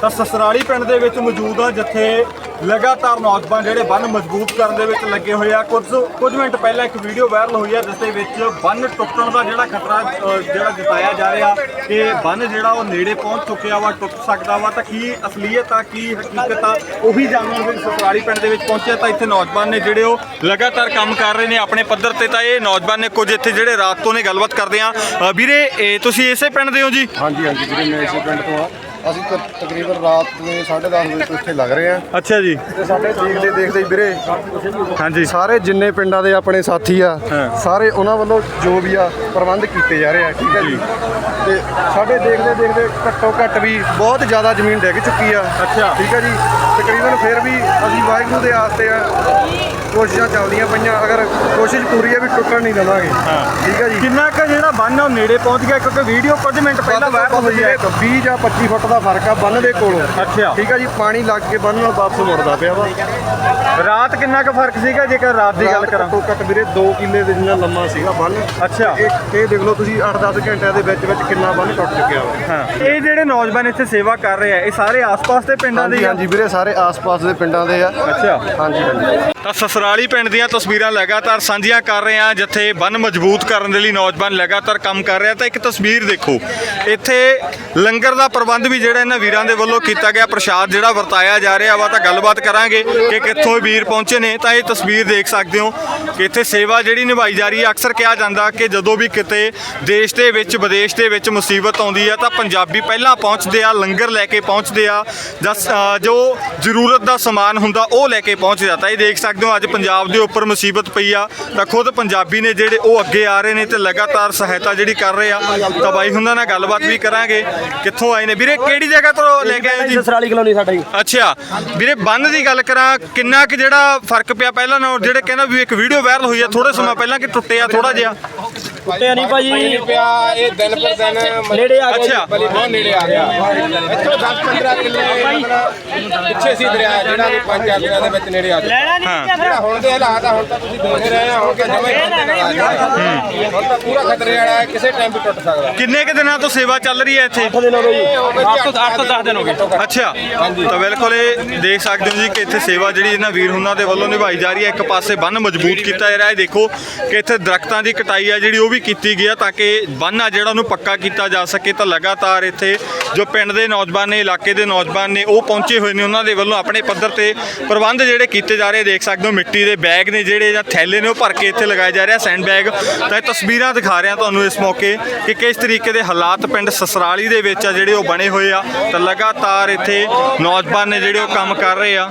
ਤਾਂ ਸਸਰਾਲੀ ਪਿੰਡ ਦੇ ਵਿੱਚ ਮੌਜੂਦ ਆ, ਜਿੱਥੇ ਲਗਾਤਾਰ ਨੌਜਵਾਨ ਜਿਹੜੇ ਬੰਨ ਮਜ਼ਬੂਤ ਕਰਨ ਦੇ ਵਿੱਚ ਲੱਗੇ ਹੋਏ ਆ। ਕੁਝ ਕੁਝ ਮਿੰਟ ਪਹਿਲਾਂ ਇੱਕ ਵੀਡੀਓ ਵਾਇਰਲ ਹੋਈ ਆ, ਜਿਸ ਦੇ ਵਿੱਚ ਬੰਨ ਟੁੱਟਣ ਦਾ ਜਿਹੜਾ ਖਤਰਾ ਜਿਹੜਾ ਜਤਾਇਆ ਜਾ ਰਿਹਾ ਕਿ ਬੰਨ ਜਿਹੜਾ ਉਹ ਨੇੜੇ ਪਹੁੰਚ ਚੁੱਕਿਆ ਵਾ, ਟੁੱਟ ਸਕਦਾ ਵਾ। ਤਾਂ ਕੀ ਅਸਲੀਅਤ ਆ, ਕੀ ਹਕੀਕਤ ਆ, ਉਹੀ ਜਾਣਨ ਲਈ ਸਸਰਾਲੀ ਪਿੰਡ ਦੇ ਵਿੱਚ ਪਹੁੰਚਿਆ ਤਾਂ ਇੱਥੇ ਨੌਜਵਾਨ ਨੇ ਜਿਹੜੇ ਉਹ ਲਗਾਤਾਰ ਕੰਮ ਕਰ ਰਹੇ ਨੇ ਆਪਣੇ ਪੱਧਰ ਤੇ। ਤਾਂ ਇਹ ਨੌਜਵਾਨ ਨੇ ਕੁਝ ਇੱਥੇ ਜਿਹੜੇ ਰਾਤ ਤੋਂ ਨੇ ਗੱਲਬਾਤ ਕਰਦੇ ਆ। ਵੀਰੇ, ਇਹ ਤੁਸੀਂ ਇਸੇ ਪਿੰਡ ਦੇ ਹੋ ਜੀ? ਹਾਂਜੀ ਹਾਂਜੀ, ਵੀਰੇ, ਮੈਂ ਇਸੇ ਪਿੰਡ ਤੋਂ ਆ। ਅਸੀਂ ਤ- ਤਕਰੀਬਨ ਰਾਤ ਦੇ 10:30 ਵਜੇ ਤੋਂ ਇੱਥੇ ਲੱਗ ਰਹੇ ਆ ਅੱਛਾ ਜੀ। ਤੇ ਸਾਡੇ ਦੇਖਦੇ ਦੇਖਦੇ ਹੀ ਵੀਰੇ ਹਾਂਜੀ। ਸਾਰੇ ਜਿੰਨੇ ਪਿੰਡਾਂ ਦੇ ਆਪਣੇ ਸਾਥੀ ਆ ਹਾਂ। ਸਾਰੇ ਉਹਨਾਂ ਵੱਲੋਂ ਜੋ ਵੀ ਆ ਪ੍ਰਬੰਧ ਕੀਤੇ ਜਾ ਰਹੇ ਆ ਠੀਕ ਹੈ ਜੀ। ਤੇ ਸਾਡੇ ਦੇਖਦੇ ਦੇਖਦੇ ਘੱਟੋ ਘੱਟ ਵੀ ਬਹੁਤ ਜ਼ਿਆਦਾ ਜ਼ਮੀਨ ਡਿੱਗ ਚੁੱਕੀ ਆ। ਅੱਛਾ। ਠੀਕ ਹੈ ਜੀ। ਤਕਰੀਬਨ ਫਿਰ ਵੀ ਅਸੀਂ ਵਾਹਿਗੁਰੂ ਦੇ ਆਸਤੇ ਆ ਕੋਸ਼ਿਸ਼ਾਂ ਚੱਲਦੀਆਂ ਪਈਆਂ। ਅਗਰ ਕੋਸ਼ਿਸ਼ ਪੂਰੀ ਹੈ ਵੀ ਟੁੱਟਣ ਨਹੀਂ ਦੇਵਾਂਗੇ। ਠੀਕ ਹੈ ਜੀ। ਕਿੰਨਾ ਕੁ ਜਿਹੜਾ ਬੰਨ ਆ ਉਹ ਨੇੜੇ ਪਹੁੰਚ ਗਿਆ? ਕਿਉਂਕਿ ਵੀਡੀਓ ਕੁਝ ਮਿੰਟ ਪਹਿਲਾਂ ਵਾਇਰਲ ਹੋਈ ਹੈ। 20 ਜਾਂ 25 ਫੁੱਟ ਦਾ ਫ਼ਰਕ ਆ ਬੰਨ ਦੇ ਕੋਲੋਂ। ਅੱਛਾ। ਠੀਕ ਆ ਜੀ ਪਾਣੀ ਲੱਗ ਕੇ ਬੰਨ ਨਾਲ ਵਾਪਸ ਮੁੜਦਾ ਪਿਆ ਵਾ। ਰਾਤ ਕਿੰਨਾ ਕੁ ਫ਼ਰਕ ਸੀਗਾ ਜੇਕਰ ਰਾਤ ਦੀ ਗੱਲ ਕਰਾਂ? ਘੱਟੋ ਘੱਟ ਵੀਰੇ 2 ਕਿੱਲੇ ਦੇ ਜਿੰਨਾ ਲੰਮਾ ਸੀਗਾ ਬੰਨ। ਅੱਛਾ। ਇਹ ਇਹ ਦੇਖ ਲਓ ਤੁਸੀਂ 8-10 ਘੰਟਿਆਂ ਦੇ ਵਿੱਚ ਵਿੱਚ ਕਿੰਨਾ ਬੰਨ ਟੁੱਟ ਚੁੱਕਿਆ ਵਾ। ਹਾਂ। ਇਹ ਜਿਹੜੇ ਨੌਜਵਾਨ ਇੱਥੇ ਸੇਵਾ ਕਰ ਰਹੇ ਆ ਇਹ ਸਾਰੇ ਆਸ-ਪਾਸ ਦੇ ਪਿੰਡਾਂ ਦੇ ਹਾਂਜੀ ਵੀਰੇ ਸਾਰੇ ਆਸ-ਪਾਸ ਦੇ ਪਿੰਡਾਂ ਦੇ ਆ। ਅੱਛਾ। ਹਾਂਜੀ ਹਾਂਜੀ। ਤਾਂ ਸਸਰਾਲੀ ਪਿੰਡ ਦੀਆਂ ਤਸਵੀਰਾਂ ਲਗਾਤਾਰ ਸਾਂਝੀਆਂ ਕਰ ਰਹੇ ਆ ਜਿੱਥੇ ਬੰਨ ਮਜ਼ਬੂਤ ਕਰਨ ਦੇ ਲਈ ਨੌਜਵਾਨ ਲਗਾਤਾਰ ਕੰਮ ਕਰ ਰਿਹਾ। ਤਾਂ ਇੱਕ ਤਸਵੀਰ ਦੇਖੋ ਇੱਥੇ ਲੰਗਰ ਦਾ ਪ੍ਰਬੰਧ ਵੀ ਜਿਹੜਾ ਇਹਨਾਂ ਵੀਰਾਂ ਦੇ ਵੱਲੋਂ ਕੀਤਾ ਗਿਆ, ਪ੍ਰਸ਼ਾਦ ਜਿਹੜਾ ਵਰਤਾਇਆ ਜਾ ਰਿਹਾ ਵਾ, ਤਾਂ ਗੱਲਬਾਤ ਕਰਾਂਗੇ ਕਿ ਕਿੱਥੋਂ ਵੀਰ ਪਹੁੰਚੇ ਨੇ, ਤਾਂ ਇਹ ਤਸਵੀਰ ਦੇਖ ਸਕਦੇ ਹੋ ਕਿ ਇੱਥੇ ਸੇਵਾ ਜਿਹੜੀ ਨਿਭਾਈ ਜਾ ਰਹੀ ਹੈ। ਅਕਸਰ ਕਿਹਾ ਜਾਂਦਾ ਕਿ ਜਦੋਂ ਵੀ ਕਿਤੇ ਦੇਸ਼ ਦੇ ਵਿੱਚ, ਵਿਦੇਸ਼ ਦੇ ਵਿੱਚ ਮੁਸੀਬਤ ਆਉਂਦੀ ਹੈ, ਤਾਂ ਪੰਜਾਬੀ ਪਹਿਲਾਂ ਪਹੁੰਚਦੇ ਆ, ਲੰਗਰ ਲੈ ਕੇ ਪਹੁੰਚਦੇ ਆ ਜਾਂ ਜੋ ਜ਼ਰੂਰਤ ਦਾ ਸਮਾਨ ਹੁੰਦਾ, ਉਹ ਲੈ ਕੇ ਪਹੁੰਚ ਜਾਂਦਾ ਇਹ ਦੇਖ ਸਕਦੇ ਹੋ, ਅੱਜ ਪੰਜਾਬ ਦੇ ਉੱਪਰ ਮੁਸੀਬਤ ਪਈ ਆ, ਤਾਂ ਖੁਦ ਪੰਜਾਬੀ ਨੇ ਜਿਹੜੇ ਉਹ ਅੱਗੇ ਆ ਰਹੇ ਨੇ ਤੇ ਲਗਾਤਾਰ ਸਹਾਇਤਾ ਜਿਹੜੀ ਕਰ ਰਹੇ ਆ। ਤਾਂ ਬਾਈ ਹੁੰਦਾ ਨਾਲ ਗੱਲਬਾਤ ਵੀ ਕਰਾਂਗੇ। ਕਿੱਥੋਂ ਆਏ ਨੇ? ਵੀਰੇ ਕਿਹੜੀ ਜਗ੍ਹਾ ਤੋਂ ਲੈ ਕੇ ਆਏ ਜੀ? ਸਸਰਾਲੀ ਕਲੋਨੀ ਸਾਡਾ। ਜੀ ਅੱਛਾ। ਵੀਰੇ ਬੰਨ ਦੀ ਗੱਲ ਕਰਾਂ ਕਿੰਨਾ ਕਿ ਜਿਹੜਾ ਫ਼ਰਕ ਪਿਆ ਪਹਿਲਾਂ ਨਾਲੋਂ? ਜਿਹੜੇ ਕਹਿੰਦਾ ਵੀ ਇੱਕ ਵੀਡੀਓ ਵਾਇਰਲ ਹੋਈ ਆ ਥੋੜੇ ਸਮਾਂ ਪਹਿਲਾਂ ਕਿ ਟੁੱਟਿਆ ਥੋੜਾ ਜਿਹਾ? ਟੁੱਟਿਆ ਨਹੀਂ ਭਾਜੀ। ਪਿਆ ਇਹ ਦਿਨ ਪਰ ਦਿਨ ਨੇੜੇ ਆ ਗਿਆ ਅੱਛਾ। ਬਲੀ ਬਹੁਤ ਨੇੜੇ ਆ ਗਿਆ। ਇੱਥੋਂ 10 15 ਕਿੱਲੇ ਪਿੱਛੇ ਸੀ ਦਰਿਆ ਜਿਹੜਾ ਕਿ ਪੰਜ ਚਾਰ ਦਿਨਾਂ ਦੇ ਵਿੱਚ ਨੇੜੇ ਆ ਗਿਆ। ਹਾਂ। ਜਿਹੜਾ ਹੁਣ ਦੇ ਹਾਲਾਤ ਆ ਹੁਣ ਤਾਂ ਤੁਸੀਂ ਦੇਖ ਰਹੇ ਆ ਹੁਣ ਤਾਂ ਜਮੇ ਹੁਣ ਤਾਂ ਪੂਰਾ ਖਤਰੇ ਵਾਲਾ ਹੈ ਕਿਸੇ ਟਾਈਮ ਵੀ ਟੁੱਟ ਸਕਦਾ। ਕਿੰਨੇ ਕਿ ਦਿਨਾਂ ਤੋਂ ਸੇਵਾ ਚੱਲ ਰਹੀ ਹੈ ਇੱਥੇ? 8 ਦਿਨ ਹੋ ਗਏ ਜੀ 8 ਤੋਂ 8 ਤੋਂ 10 ਦਿਨ ਹੋ ਗਏ। ਅੱਛਾ। ਤਾਂ ਬਿਲਕੁਲ ਇਹ ਦੇਖ ਸਕਦੇ ਹੋ ਜੀ ਕਿ ਇੱਥੇ ਸੇਵਾ ਜਿਹੜੀ ਇਹਨਾਂ ਵੀਰ ਹੁਣਾਂ ਦੇ ਵੱਲੋਂ ਨਿਭਾਈ ਜਾ ਰਹੀ ਹੈ। ਇੱਕ ਪਾਸੇ ਬੰਨ ਮਜ਼ਬੂਤ ਕੀਤਾ ਜਾ ਰਿਹਾ ਹੈ। ਦੇਖੋ ਕਿ ਇੱਥੇ ਦਰਖਤਾਂ ਦੀ ਕਟਾਈ ਆ ਜਿਹੜੀ ਉਹ ਵੀ ਕੀਤੀ ਗਈ ਆ ਤਾਂ ਕਿ ਬੰਨ ਆ ਜਿਹੜਾ ਉਹਨੂੰ ਪੱਕਾ ਕੀਤਾ ਜਾ ਸਕੇ ਤਾਂ ਲਗਾਤਾਰ ਇੱਥੇ ਜੋ ਪਿੰਡ ਦੇ ਨੌਜਵਾਨ ਨੇ, ਇਲਾਕੇ ਦੇ ਨੌਜਵਾਨ ਨੇ, ਉਹ ਪਹੁੰਚੇ ਹੋਏ ਨੇ। ਉਹਨਾਂ ਦੇ ਵੱਲੋਂ ਆਪਣੇ ਪੱਧਰ ਤੇ ਪ੍ਰਬੰਧ ਜਿਹੜੇ ਕੀਤੇ ਜਾ ਰਹੇ, ਦੇਖ ਸਕਦੇ ਹੋ ਮਿੱਟੀ ਦੇ ਬੈਗ ਨੇ ਜਿਹੜੇ ਜਾਂ ਥੈਲੇ ਨੇ ਉਹ ਭਰ ਕੇ ਇੱਥੇ ਲਗਾਏ ਜਾ ਰਿਹਾ ਸੈਂਡ ਬੈਗ ਤਾਂ ਇਹ ਤਸਵੀਰਾਂ ਦਿਖਾ ਰਿਹਾ ਤੁਹਾਨੂੰ ਇਸ ਮੌਕੇ ਕਿ ਕਿਸ ਤਰੀਕੇ ਦੇ ਹਾਲਾਤ ਪਿੰਡ ਸਸਰਾਲੀ ਦੇ ਵਿੱਚ ਆ, ਜਿਹੜੇ ਉਹ ਬਣੇ ਹੋਏ ਆ। ਤਾਂ ਲਗਾਤਾਰ ਇੱਥੇ ਨੌਜਵਾਨ ਨੇ ਜਿਹੜੇ ਉਹ ਕੰਮ ਕਰ ਰਹੇ ਆ।